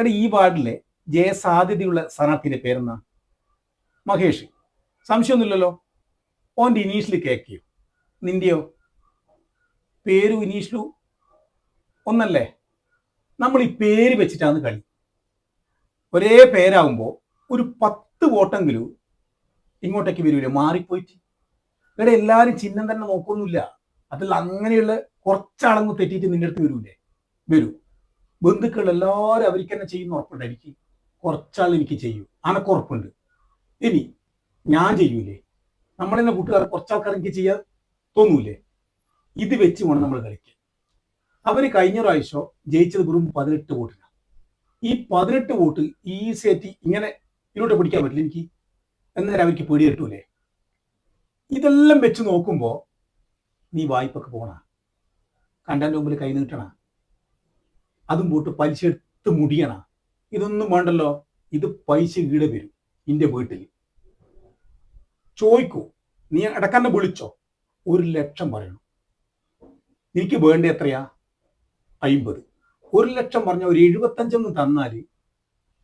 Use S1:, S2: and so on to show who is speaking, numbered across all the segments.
S1: എടാ ഈ വാർഡിലെ ജയസാധ്യതയുള്ള സ്ഥാനാർത്ഥിന്റെ പേരെന്നാ മഹേഷ്. സംശയമൊന്നുമില്ലല്ലോ. ഓന്റെ ഇനീഷ്യൽ കേക്കിയോ നിന്റെയോ? പേരു ഇനീഷ്യലു? ഒന്നല്ലേ? നമ്മൾ ഈ പേര് വെച്ചിട്ടാണ് കളി. ഒരേ പേരാകുമ്പോൾ ഒരു പത്ത് വോട്ടെങ്കിലും ഇങ്ങോട്ടേക്ക് വരൂലേ? മാറിപ്പോയിട്ട്. ഇവിടെ എല്ലാവരും ചിഹ്നം തന്നെ നോക്കൊന്നുമില്ല. അതിൽ അങ്ങനെയുള്ള കുറച്ചാളങ്ങ് തെറ്റിയിട്ട് നിന്റെ അടുത്ത് വരൂലേ? വരൂ. ബന്ധുക്കൾ എല്ലാവരും അവർക്ക് തന്നെ ചെയ്യുന്ന ഉറപ്പുണ്ട്. എനിക്ക് കുറച്ചാൾ എനിക്ക് ചെയ്യും. അനക്ക് ഉറപ്പുണ്ട്. ഇനി ഞാൻ ചെയ്യൂലേ? നമ്മളെന്നെ കൂട്ടുകാർ കുറച്ചാൾക്കാർ എനിക്ക് ചെയ്യാൻ തോന്നൂലേ? ഇത് വെച്ച് വേണം നമ്മൾ കളിക്കാൻ. അവർ കഴിഞ്ഞ പ്രാവശ്യം ജയിച്ചത് വെറും പതിനെട്ട് വോട്ടിനാണ് ഈ പതിനെട്ട് വോട്ട് ഈ സേറ്റി ഇങ്ങനെ ഇതിലോട്ട് പിടിക്കാൻ പറ്റില്ല. എനിക്ക് എന്നേരം അവർക്ക് പേടി കിട്ടൂലേ? ഇതെല്ലാം വെച്ച് നോക്കുമ്പോൾ നീ വായ്പൊക്കെ പോണ. കണ്ടന്റെ മുമ്പിൽ കൈ നീട്ടണ. അതും പോട്ട് പലിശ എടുത്ത് മുടിയണ. ഇതൊന്നും വേണ്ടല്ലോ. ഇത് പൈസ ഈടെ വരും. ഇന്റെ വീട്ടിൽ ചോദിക്കൂ നീ ഇടക്കന്നെ വിളിച്ചോ? ഒരു ലക്ഷം പറയണം. എനിക്ക് വേണ്ട എത്രയാ? അയിമ്പത്. ഒരു ലക്ഷം പറഞ്ഞ ഒരു എഴുപത്തഞ്ചെന്ന് തന്നാൽ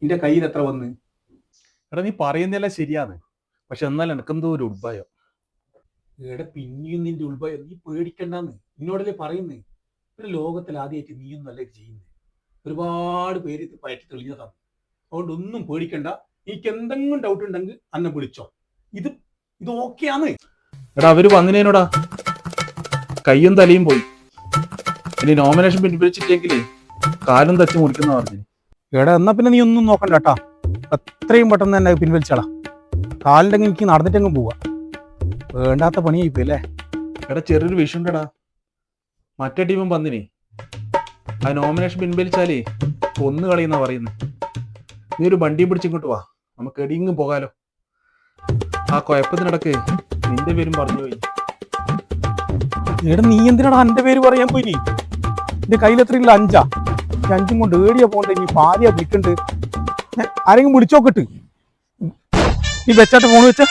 S1: നിന്റെ കയ്യിൽ എത്ര വന്ന്?
S2: എടാ നീ പറയുന്നില്ല ശരിയാണ്. പക്ഷെ എന്നാൽ എനക്കെന്തോ ഒരു ഉത്ഭയം
S1: എടാ പിന്നെയും നിന്റെ ഉത്ഭയം നീ പേടിക്കണ്ടെന്ന്. നിന്നോടല്ലേ പറയുന്നേ. ഒരു ലോകത്തിൽ ആദ്യമായിട്ട് നീയൊന്നും അല്ലേ ചെയ്യുന്നത് ഒരുപാട് പേര് ഇത് പയറ്റി തെളിഞ്ഞതാണ് അതുകൊണ്ട് ഒന്നും പേടിക്കണ്ട. എനിക്ക് എന്തെങ്കിലും ഡൗട്ട് ഉണ്ടെങ്കിൽ അന്നെ വിളിച്ചോ. ഇത് ഇത് ഓക്കെയാണ്
S2: എടാ അവർ വന്നിനോടാ കയ്യും തലയും പോയി. ഇനി നോമിനേഷൻ പിൻവലിച്ചിട്ടെങ്കിലേ കാലും തച്ച് മുറിക്കുന്ന പറഞ്ഞു
S1: എടാ എന്നാ പിന്നെ നീ ഒന്നും നോക്കണ്ട കേട്ടാ. എത്രയും പെട്ടെന്ന് തന്നെ പിൻവലിച്ചടാ കാലിന്റെ എനിക്ക് നടന്നിട്ടെങ്കിലും പോവാ. വേണ്ടാത്ത പണിയായി പോയി അല്ലേ?
S2: എടാ ചെറിയൊരു വിഷയണ്ടടാ മറ്റേ ടീമും വന്നിനി. ആ നോമിനേഷൻ പിൻവലിച്ചാലേ കൊന്നു കളിയെന്നാ പറയുന്നത് നീ ഒരു വണ്ടി പിടിച്ചിങ്ങോട്ട് വാ. നമുക്ക് എടിയെങ്കിലും പോകാലോ. ആ കുഴപ്പത്തിനിടക്ക് നിന്റെ പേരും പറഞ്ഞു പോയി.
S1: എടാ നീ എന്തിനാടാ എന്റെ പേര് പറയാൻ പോയി എന്റെ കയ്യിൽ എത്രയില്ല അഞ്ചാ? അഞ്ചും കൊണ്ട് ഏടിയാ പോണ്ടേ നീ പാതിയാ വിളിക്കണ്ട്. ആരെങ്കിലും വിളിച്ചോക്കട്ട് നീ വെച്ചാട്ട് ഫോൺ വെച്ച.